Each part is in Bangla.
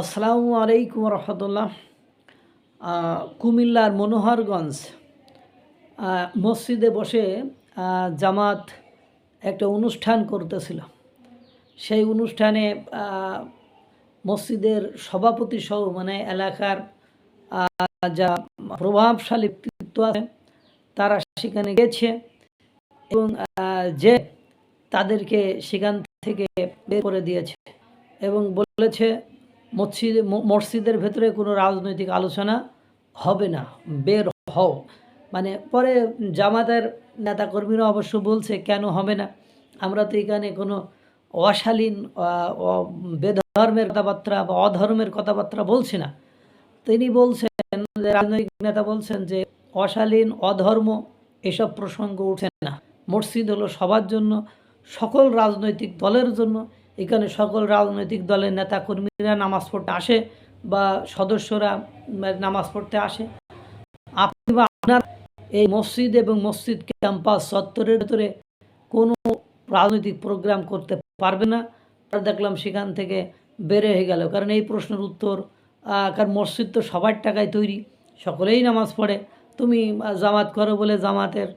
আসসালামু আলাইকুম রহমতুল্লাহ। কুমিল্লার মনোহরগঞ্জ মসজিদে বসে জামাত একটা অনুষ্ঠান করতেছিল। সেই অনুষ্ঠানে মসজিদের সভাপতি সহ মানে এলাকার যা প্রভাবশালী ব্যক্তিত্ব আছে, তারা সেখানে গেছে এবং যে তাদেরকে সেখান থেকে বের করে দিয়েছে এবং বলেছে মসজিদে মসজিদের ভেতরে কোনো রাজনৈতিক আলোচনা হবে না, বের হও। মানে পরে জামাতের নেতাকর্মীরা অবশ্য বলছে, কেন হবে না? আমরা তো এখানে কোনো অশালীন বেধর্মের কথাবার্তা বা অধর্মের কথাবার্তা বলছি না। তিনি বলছেন যে রাজনৈতিক নেতা বলছেন যে, অশালীন, অধর্ম এসব প্রসঙ্গ ওঠে না। মসজিদ হলো সবার জন্য, সকল রাজনৈতিক দলের জন্য। এখানে সকল রাজনৈতিক দলের নেতা কর্মীরা নামাজ পড়তে আসে বা সদস্যরা নামাজ পড়তে আসে, আপনি বা আপনার এই মসজিদ এবং মসজিদ ক্যাম্পাস চত্বরের ভেতরে কোনো রাজনৈতিক প্রোগ্রাম করতে পারবে না। দেখলাম সেখান থেকে বের হয়ে গেল। কারণ এই প্রশ্নের উত্তর কারণ মসজিদ তো সবার টাকায় তৈরি, সকলেই নামাজ পড়ে। তুমি জামাত করো বলে জামাতের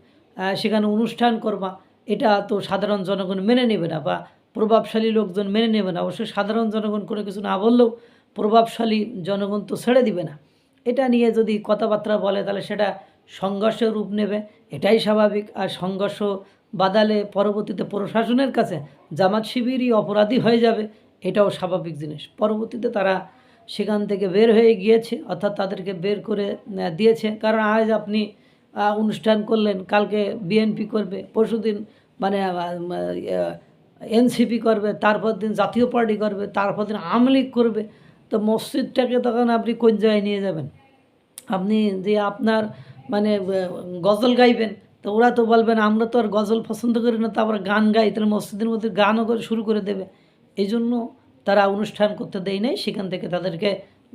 সেখানে অনুষ্ঠান করবা, এটা তো সাধারণ জনগণ মেনে নেবে না বা প্রভাবশালী লোকজন মেনে নেবে না। অবশ্যই সাধারণ জনগণ কোনো কিছু না বললেও প্রভাবশালী জনগণ তো ছেড়ে দিবে না। এটা নিয়ে যদি কথাবার্তা বলে, তাহলে সেটা সংঘর্ষের রূপ নেবে। এটাই স্বাভাবিক। আর সংঘর্ষ বাদালে পরবর্তীতে প্রশাসনের কাছে জামাত শিবিরই অপরাধী হয়ে যাবে, এটাও স্বাভাবিক জিনিস। পরবর্তীতে তারা সেখান থেকে বের হয়ে গিয়েছে, অর্থাৎ তাদেরকে বের করে দিয়েছে। কারণ আজ আপনি অনুষ্ঠান করলেন, কালকে বিএনপি করবে, পরশুদিন মানে এনসিপি করবে, তারপর দিন জাতীয় পার্টি করবে, তারপর দিন আওয়ামী লীগ করবে, তো মসজিদটাকে তখন আপনি কোন জায়গায় নিয়ে যাবেন? আপনি যে আপনার মানে গজল গাইবেন, তো ওরা তো বলবেন, আমরা তো আর গজল পছন্দ করি না, তো আমরা গান গাই। তাহলে মসজিদের মধ্যে গানও করে শুরু করে দেবে। এই জন্য তারা অনুষ্ঠান করতে দেয় নাই, সেখান থেকে তাদেরকে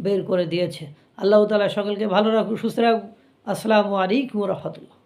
বের করে দিয়েছে। আল্লাহ তালা সকলকে ভালো রাখুক, সুস্থ রাখুক। আসসালামু আলাইকুম রহমতুল্লাহ।